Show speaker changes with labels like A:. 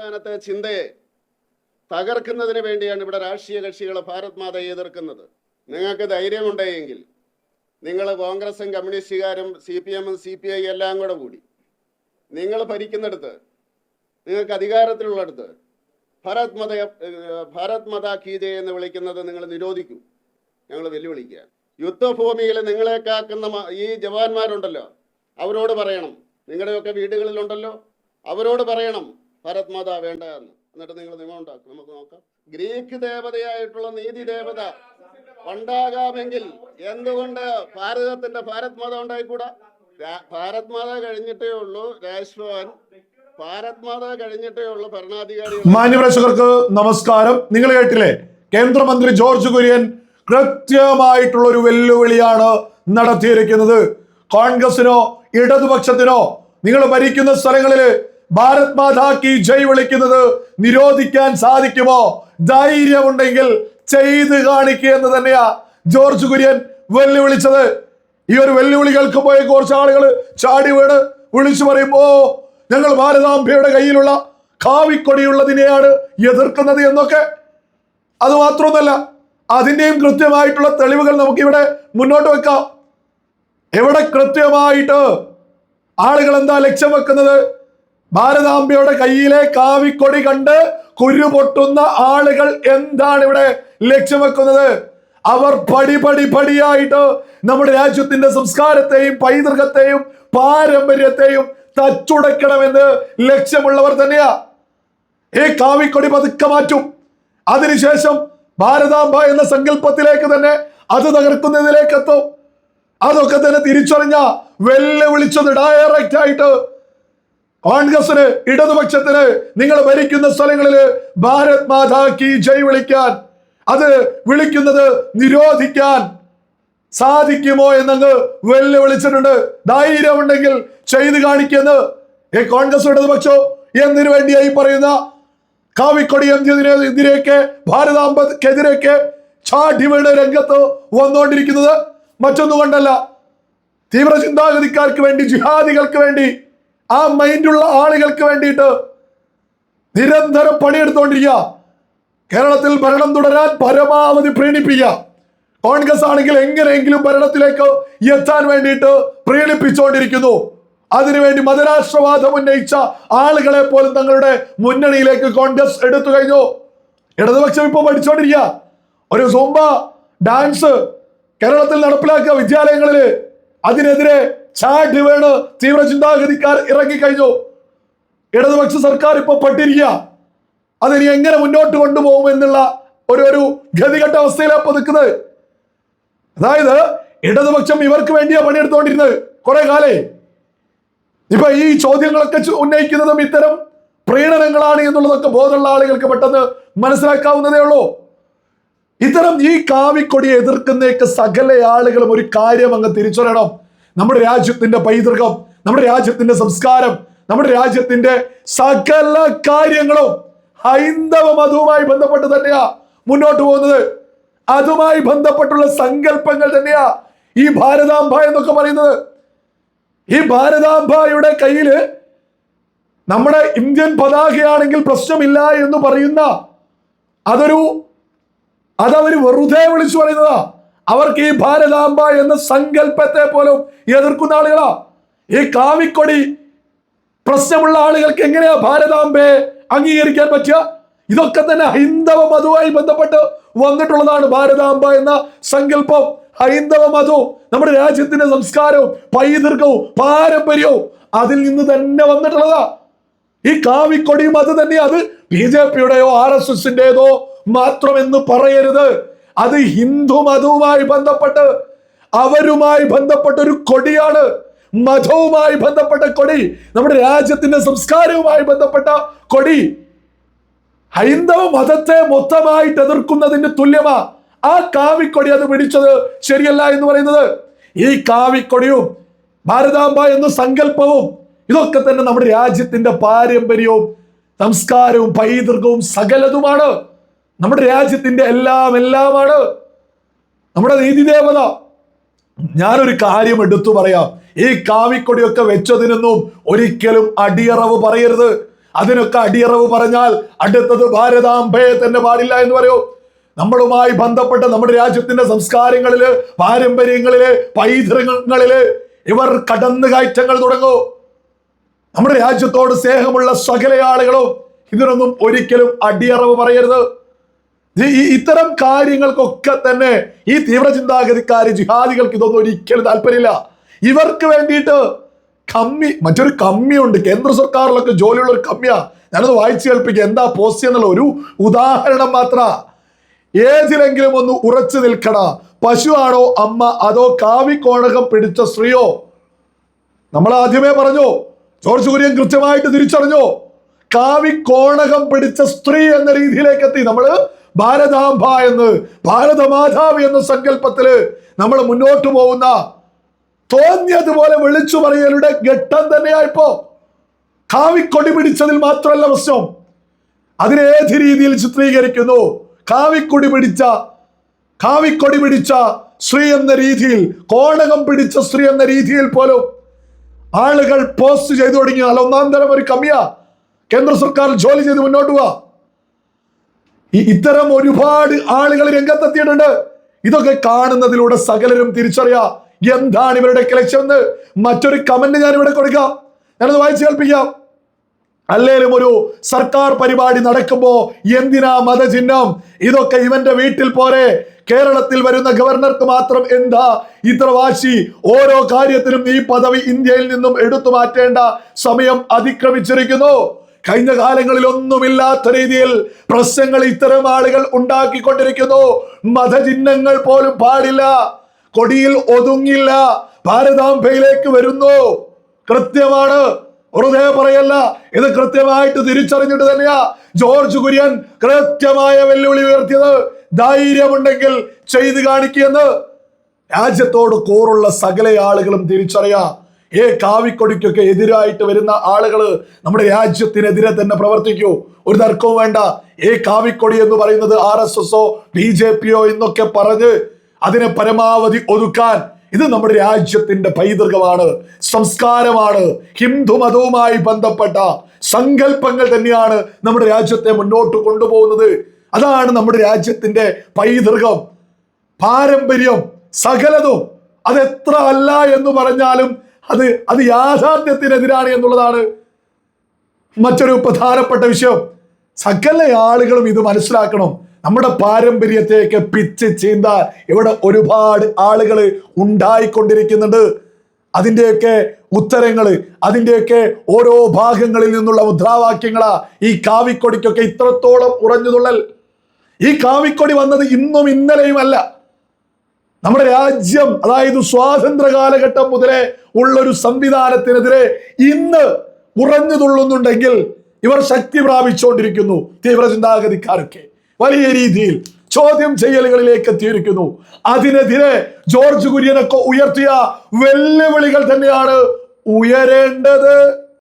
A: സംവിധാനത്തെ ചിന്തയെ തകർക്കുന്നതിന് വേണ്ടിയാണ് ഇവിടെ രാഷ്ട്രീയ കക്ഷികൾ ഭാരത് മാതയെ എതിർക്കുന്നത്. നിങ്ങൾക്ക് ധൈര്യമുണ്ടെങ്കിൽ നിങ്ങൾ കോൺഗ്രസും കമ്മ്യൂണിസ്റ്റുകാരും സി പി എമ്മും സി പി ഐ എല്ലാം കൂടെ കൂടി നിങ്ങൾ ഭരിക്കുന്നിടത്ത് നിങ്ങൾക്ക് അധികാരത്തിലുള്ളിടത്ത് ഭാരത് മത ഭാരത് മത കീജെ എന്ന് വിളിക്കുന്നത് നിങ്ങൾ നിരോധിക്കും. ഞങ്ങൾ വെല്ലുവിളിക്കുക യുദ്ധഭൂമിയിൽ നിങ്ങളെ കാക്കുന്ന ഈ ജവാന്മാരുണ്ടല്ലോ അവരോട് പറയണം. നിങ്ങളുടെയൊക്കെ വീടുകളിലുണ്ടല്ലോ അവരോട് പറയണം. ഭാരത് മാത വേണ്ട എന്ന്. എന്നിട്ട് നിങ്ങൾ നിയമം ഉണ്ടാക്കും. നമുക്ക് നോക്കാം. ഗ്രീക്ക് ദേവതയായിട്ടുള്ള നീതി ദേവത ഉണ്ടാകാമെങ്കിൽ എന്തുകൊണ്ട് ഭാരതത്തിന്റെ ഭാരത് മാത ഉണ്ടായിക്കൂടാ? ഭാരത് മാത കഴിഞ്ഞിട്ടേ ഉള്ളൂ രാജ്ഭവൻ. ഭാരത് മാത കഴിഞ്ഞിട്ടേ ഉള്ളൂ ഭരണാധികാരി
B: മാന്യപ്രേക്ഷകർക്ക് നമസ്കാരം. നിങ്ങൾ കേട്ടില്ലേ? കേന്ദ്രമന്ത്രി ജോർജ് കുര്യൻ കൃത്യമായിട്ടുള്ള ഒരു വെല്ലുവിളിയാണ് നടത്തിയിരിക്കുന്നത്. കോൺഗ്രസിനോ ഇടതുപക്ഷത്തിനോ നിങ്ങൾ ഭരിക്കുന്ന സ്ഥലങ്ങളിൽ ഭാരത് മാതാ കി ജയ് വിളിക്കുന്നത് നിരോധിക്കാൻ സാധിക്കുമോ? ധൈര്യമുണ്ടെങ്കിൽ ചെയ്ത് കാണിക്കുക എന്ന് തന്നെയാ ജോർജ് കുര്യൻ വെല്ലുവിളിച്ചത്. ഈ ഒരു വെല്ലുവിളി കേൾക്കുമ്പോൾ കുറച്ച് ആളുകൾ ചാടി വീണ് വിളിച്ചു പറയുമ്പോ ഞങ്ങൾ ഭാരതാംബയുടെ കയ്യിലുള്ള കാവിക്കൊടിയുള്ളതിനെയാണ് എതിർക്കുന്നത് എന്നൊക്കെ. അത് മാത്രമൊന്നല്ല അതിന്റെയും കൃത്യമായിട്ടുള്ള തെളിവുകൾ നമുക്കിവിടെ മുന്നോട്ട് വെക്കാം. എവിടെ കൃത്യമായിട്ട് ആളുകൾ എന്താ ലക്ഷ്യം വെക്കുന്നത്? ഭാരതാംബയുടെ കയ്യിലെ കാവിക്കൊടി കണ്ട് കുരുപൊട്ടുന്ന ആളുകൾ എന്താണ് ഇവിടെ ലക്ഷ്യം വെക്കുന്നത്? അവർ പടി പടി പടിയായിട്ട് നമ്മുടെ രാജ്യത്തിന്റെ സംസ്കാരത്തെയും പൈതൃകത്തെയും പാരമ്പര്യത്തെയും തച്ചുടയ്ക്കണമെന്ന് ലക്ഷ്യമുള്ളവർ തന്നെയാ. ഈ കാവിക്കൊടി പതുക്കെ മാറ്റും. അതിനുശേഷം ഭാരതാംബ എന്ന സങ്കല്പത്തിലേക്ക് തന്നെ അത് തകർക്കുന്നതിലേക്ക് എത്തും. അതൊക്കെ തന്നെ തിരിച്ചറിഞ്ഞ വെല്ലുവിളിച്ചത് ഡയറക്റ്റ് ആയിട്ട് കോൺഗ്രസിന് ഇടതുപക്ഷത്തിന് നിങ്ങൾ ഭരിക്കുന്ന സ്ഥലങ്ങളിൽ ഭാരത് മാതാ കി ജയ് വിളിക്കാൻ അത് വിളിക്കുന്നത് നിരോധിക്കാൻ സാധിക്കുമോ എന്നങ്ങ് വെല്ലുവിളിച്ചിട്ടുണ്ട്. ധൈര്യമുണ്ടെങ്കിൽ ചെയ്തു കാണിക്കുന്നു ഏ കോൺഗ്രസ് ഇടതുപക്ഷോ എന്തിനു വേണ്ടിയായി പറയുന്ന കാവിക്കൊടി എന്തിനെതിരെയൊക്കെ എതിരെയൊക്കെ ഭാരതാമ്പക്കെതിരെയൊക്കെ വീണ് രംഗത്ത് വന്നുകൊണ്ടിരിക്കുന്നത് മറ്റൊന്നുകൊണ്ടല്ല. തീവ്ര ചിന്താഗതിക്കാർക്ക് വേണ്ടി ജിഹാദികൾക്ക് വേണ്ടി ആ മൈൻഡുള്ള ആളുകൾക്ക് വേണ്ടിയിട്ട് നിരന്തരം പണിയെടുത്തുകൊണ്ടിരിക്കുക കേരളത്തിൽ ഭരണം തുടരാൻ പരമാവധി പ്രീണിപ്പിക്കുക. കോൺഗ്രസ് ആണെങ്കിൽ എങ്ങനെയെങ്കിലും ഭരണത്തിലേക്ക് എത്താൻ വേണ്ടിയിട്ട് പ്രീണിപ്പിച്ചുകൊണ്ടിരിക്കുന്നു അതിനുവേണ്ടി മതരാഷ്ട്രവാദം ഉന്നയിച്ച ആളുകളെ പോലും തങ്ങളുടെ മുന്നണിയിലേക്ക് കോൺഗ്രസ് എടുത്തു കഴിഞ്ഞു. ഇടതുപക്ഷം ഇപ്പോൾ പഠിച്ചുകൊണ്ടിരിക്കുക ഒരു സോംബ ഡാൻസ് കേരളത്തിൽ നടപ്പിലാക്കുക വിദ്യാലയങ്ങളിൽ അതിനെതിരെ ചാടി വേണ് തീവ്ര ചിന്താഗതിക്കാർ ഇറങ്ങിക്കഴിഞ്ഞു. ഇടതുപക്ഷ സർക്കാർ ഇപ്പൊ പെട്ടിരിക്കുക. അതിനി എങ്ങനെ മുന്നോട്ട് കൊണ്ടുപോകും എന്നുള്ള ഒരു ഒരു ഗതികെട്ട അവസ്ഥയിലാണ് ഇപ്പൊ നിൽക്കുന്നത്. അതായത് ഇടതുപക്ഷം ഇവർക്ക് വേണ്ടിയാ പണിയെടുത്തുകൊണ്ടിരുന്നത് കുറെ കാലേ. ഇപ്പൊ ഈ ചോദ്യങ്ങളൊക്കെ ഉന്നയിക്കുന്നതും ഇത്തരം പ്രീണനങ്ങളാണ് എന്നുള്ളതൊക്കെ ബോധമുള്ള ആളുകൾക്ക് പെട്ടെന്ന് മനസ്സിലാക്കാവുന്നതേ ഉള്ളൂ. ഇത്തരം ഈ കാവിക്കൊടിയെ എതിർക്കുന്നേക്ക് സകല ആളുകളും ഒരു കാര്യം അങ്ങ് തിരിച്ചറിയണം. നമ്മുടെ രാജ്യത്തിന്റെ പൈതൃകം നമ്മുടെ രാജ്യത്തിന്റെ സംസ്കാരം നമ്മുടെ രാജ്യത്തിന്റെ സകല കാര്യങ്ങളും ഹൈന്ദവ മതവുമായി ബന്ധപ്പെട്ട് തന്നെയാ മുന്നോട്ട് പോകുന്നത്. അതുമായി ബന്ധപ്പെട്ടുള്ള സങ്കല്പങ്ങൾ തന്നെയാ ഈ ഭാരതാംബ എന്നൊക്കെ പറയുന്നത്. ഈ ഭാരതാംബയുടെ കയ്യിൽ നമ്മുടെ ഇന്ത്യൻ പതാകയാണെങ്കിൽ പ്രശ്നമില്ല എന്ന് പറയുന്ന അതൊരു അതവര് വെറുതെ വിളിച്ചു പറയുന്നതാ. അവർക്ക് ഈ ഭാരതാംബ എന്ന സങ്കല്പത്തെ പോലും എതിർക്കുന്ന ആളുകളാ. ഈ കാവിക്കൊടി പ്രശ്നമുള്ള ആളുകൾക്ക് എങ്ങനെയാ ഭാരതാംബയെ അംഗീകരിക്കാൻ പറ്റുക? ഇതൊക്കെ തന്നെ ഹൈന്ദവ മതവുമായി ബന്ധപ്പെട്ട് വന്നിട്ടുള്ളതാണ് ഭാരതാംബ എന്ന സങ്കല്പം. ഹൈന്ദവ മതവും നമ്മുടെ രാജ്യത്തിന്റെ സംസ്കാരവും പൈതൃകവും പാരമ്പര്യവും അതിൽ നിന്ന് തന്നെ വന്നിട്ടുള്ളതാ. ഈ കാവിക്കൊടിയും അത് തന്നെ അത് ബി ജെ പിയുടെയോ ആർ എസ് എസിന്റേതോ മാത്രമെന്ന് പറയരുത്. അത് ഹിന്ദു മതവുമായി ബന്ധപ്പെട്ട് അവരുമായി ബന്ധപ്പെട്ട ഒരു കൊടിയാണ്. മതവുമായി ബന്ധപ്പെട്ട കൊടി നമ്മുടെ രാജ്യത്തിന്റെ സംസ്കാരവുമായി ബന്ധപ്പെട്ട കൊടി. ഹൈന്ദവ മതത്തെ മൊത്തമായിട്ട് എതിർക്കുന്നതിന് തുല്യമാ. ആ കാവിക്കൊടി അത് പിടിച്ചത് ശരിയല്ല എന്ന് പറയുന്നത്. ഈ കാവിക്കൊടിയും ഭാരതാംബ എന്ന സങ്കല്പവും ഇതൊക്കെ തന്നെ നമ്മുടെ രാജ്യത്തിന്റെ പാരമ്പര്യവും സംസ്കാരവും പൈതൃകവും സകലതുമാണ്. നമ്മുടെ രാജ്യത്തിന്റെ എല്ലാം എല്ലാമാണ്. നമ്മുടെ നീതി ദേവത. ഞാനൊരു കാര്യം എടുത്തു പറയാം. ഈ കാവിക്കൊടിയൊക്കെ വെച്ചതിനൊന്നും ഒരിക്കലും അടിയറവ് പറയരുത്. അതിനൊക്കെ അടിയറവ് പറഞ്ഞാൽ അടുത്തത് ഭാരതാംബയെ തന്നെ പാടില്ല എന്ന് പറയൂ. നമ്മളുമായി ബന്ധപ്പെട്ട നമ്മുടെ രാജ്യത്തിന്റെ സംസ്കാരങ്ങളിൽ പാരമ്പര്യങ്ങളിൽ പൈതൃകങ്ങളിൽ ഇവർ കടന്നുകയറ്റങ്ങൾ തുടങ്ങൂ. നമ്മുടെ രാജ്യത്തോട് സ്നേഹമുള്ള സകല ആളുകളും ഇതിനൊന്നും ഒരിക്കലും അടിയറവ് പറയരുത്. ഈ ഇത്തരം കാര്യങ്ങൾക്കൊക്കെ തന്നെ ഈ തീവ്ര ചിന്താഗതിക്കാര് ജിഹാദികൾക്ക് ഇതൊന്നും ഒരിക്കലും താല്പര്യമില്ല. ഇവർക്ക് വേണ്ടിയിട്ട് കമ്മി മറ്റൊരു കമ്മിയുണ്ട്. കേന്ദ്ര സർക്കാരിലൊക്കെ ജോലിയുള്ള ഒരു കമ്മിയാ. ഞാനത് വായിച്ചു കേൾപ്പിക്കുക എന്താ പോസ്റ്റ് എന്നുള്ള ഒരു ഉദാഹരണം മാത്ര. ഏതിലെങ്കിലും ഒന്ന് ഉറച്ചു നിൽക്കണ പശുവാണോ അമ്മ അതോ കാവിക്കോണകം പിടിച്ച സ്ത്രീയോ? നമ്മൾ ആദ്യമേ പറഞ്ഞു ജോർജ് കുര്യൻ കൃത്യമായിട്ട് തിരിച്ചറിഞ്ഞു. കാവിക്കോണകം പിടിച്ച സ്ത്രീ എന്ന രീതിയിലേക്ക് എത്തി. നമ്മൾ ഭാരതാംബ എന്ന് ഭാരതമാതാവ് എന്ന സങ്കല്പത്തിൽ നമ്മൾ മുന്നോട്ട് പോകുന്ന തോന്നിയതുപോലെ വിളിച്ചു പറയലുടെ ഘട്ടം തന്നെയായിപ്പോ. കാവിക്കൊടി പിടിച്ചതിൽ മാത്രമല്ല പ്രശ്നം. അതിനെ ഏത് രീതിയിൽ ചിത്രീകരിക്കുന്നു? കാവിക്കൊടി പിടിച്ച കാവിക്കൊടി പിടിച്ച സ്ത്രീ എന്ന രീതിയിൽ കോണകം പിടിച്ച സ്ത്രീ എന്ന രീതിയിൽ പോലും ആളുകൾ പോസ്റ്റ് ചെയ്തു തുടങ്ങിയാൽ ഒന്നാം തരം ഒരു കമ്മിയ. കേന്ദ്ര സർക്കാർ ജോലി ചെയ്ത് മുന്നോട്ട് പോവാ. ഈ ഇത്തരം ഒരുപാട് ആളുകൾ രംഗത്തെത്തിയിട്ടുണ്ട്. ഇതൊക്കെ കാണുന്നതിലൂടെ സകലരും തിരിച്ചറിയാ. എന്താണ് ഇവരുടെ ലക്ഷ്യം എന്ന്? മറ്റൊരു കമന്റ് ഞാൻ ഇവിടെ കൊടുക്കാം. ഞാനത് വായിച്ചു കേൾപ്പിക്കാം. അല്ലേലും ഒരു സർക്കാർ പരിപാടി നടക്കുമ്പോ എന്തിനാ മതചിഹ്നം? ഇതൊക്കെ ഇവന്റെ വീട്ടിൽ പോരെ. കേരളത്തിൽ വരുന്ന ഗവർണർക്ക് മാത്രം എന്താ ഇത്ര വാശി ഓരോ കാര്യത്തിനും ഈ പദവി ഇന്ത്യയിൽ നിന്നും എടുത്തു മാറ്റേണ്ട സമയം അതിക്രമിച്ചിരിക്കുന്നു. കഴിഞ്ഞ കാലങ്ങളിൽ ഒന്നുമില്ലാത്ത രീതിയിൽ പ്രശ്നങ്ങൾ ഇത്തരം ആളുകൾ ഉണ്ടാക്കിക്കൊണ്ടിരിക്കുന്നു. മതചിഹ്നങ്ങൾ പോലും പാടില്ല. കൊടിയിൽ ഒതുങ്ങില്ല. ഭാരതാംബയിലേക്ക് വരുന്നു. കൃത്യമാണ്. വെറുതെ പറയല്ല. ഇത് കൃത്യമായിട്ട് തിരിച്ചറിഞ്ഞിട്ട് തന്നെയാ ജോർജ് കുര്യൻ കൃത്യമായ വെല്ലുവിളി ഉയർത്തിയത്. ധൈര്യമുണ്ടെങ്കിൽ ചെയ്തു കാണിക്കുമെന്ന് രാജ്യത്തോട് കൂറുള്ള സകല ആളുകളും തിരിച്ചറിയാ. ഏ കാവിക്കൊടിക്കൊക്കെ എതിരായിട്ട് വരുന്ന ആളുകൾ നമ്മുടെ രാജ്യത്തിനെതിരെ തന്നെ പ്രവർത്തിക്കൂ. ഒരു തർക്കവും വേണ്ട. ഏ കാവിക്കൊടി എന്ന് പറയുന്നത് ആർ എസ് എസോ ബി ജെ പിയോ എന്നൊക്കെ പറഞ്ഞ് അതിനെ പരമാവധി ഒതുക്കാൻ ഇത് നമ്മുടെ രാജ്യത്തിന്റെ പൈതൃകമാണ് സംസ്കാരമാണ് ഹിന്ദു മതവുമായി ബന്ധപ്പെട്ട സങ്കല്പങ്ങൾ തന്നെയാണ് നമ്മുടെ രാജ്യത്തെ മുന്നോട്ട് കൊണ്ടുപോകുന്നത്. അതാണ് നമ്മുടെ രാജ്യത്തിന്റെ പൈതൃകം. പാരമ്പര്യം സകലതും അതെത്ര അല്ല എന്ന് പറഞ്ഞാലും അത് അത് യാഥാർത്ഥ്യത്തിനെതിരാണ് എന്നുള്ളതാണ് മറ്റൊരു പ്രധാനപ്പെട്ട വിഷയം. സകല ആളുകളും ഇത് മനസ്സിലാക്കണം. നമ്മുടെ പാരമ്പര്യത്തെയൊക്കെ പിച്ച് ചീന്ത ഇവിടെ ഒരുപാട് ആളുകൾ ഉണ്ടായിക്കൊണ്ടിരിക്കുന്നുണ്ട്. അതിന്റെയൊക്കെ ഉത്തരങ്ങൾ അതിന്റെയൊക്കെ ഓരോ ഭാഗങ്ങളിൽ നിന്നുള്ള മുദ്രാവാക്യങ്ങളാ ഈ കാവിക്കൊടിക്കൊക്കെ ഇത്രത്തോളം ഉറഞ്ഞുതുള്ളൽ ഈ കാവിക്കൊടി വന്നത് ഇന്നും ഇന്നലെയും അല്ല നമ്മുടെ രാജ്യം അതായത് സ്വാതന്ത്ര്യ കാലഘട്ടം മുതലേ ഉള്ള ഒരു സംവിധാനത്തിനെതിരെ ഇന്ന് ഉറഞ്ഞു തുള്ളുന്നുണ്ടെങ്കിൽ ഇവർ ശക്തി പ്രാപിച്ചുകൊണ്ടിരിക്കുന്നു. തീവ്രചിന്താഗതിക്കാരൊക്കെ വലിയ രീതിയിൽ ചോദ്യം ചെയ്യലുകളിലേക്ക് എത്തിയിരിക്കുന്നു. അതിനെതിരെ ജോർജ് കുര്യനൊക്കെ ഉയർത്തിയ വെല്ലുവിളികൾ തന്നെയാണ് ഉയരേണ്ടത്.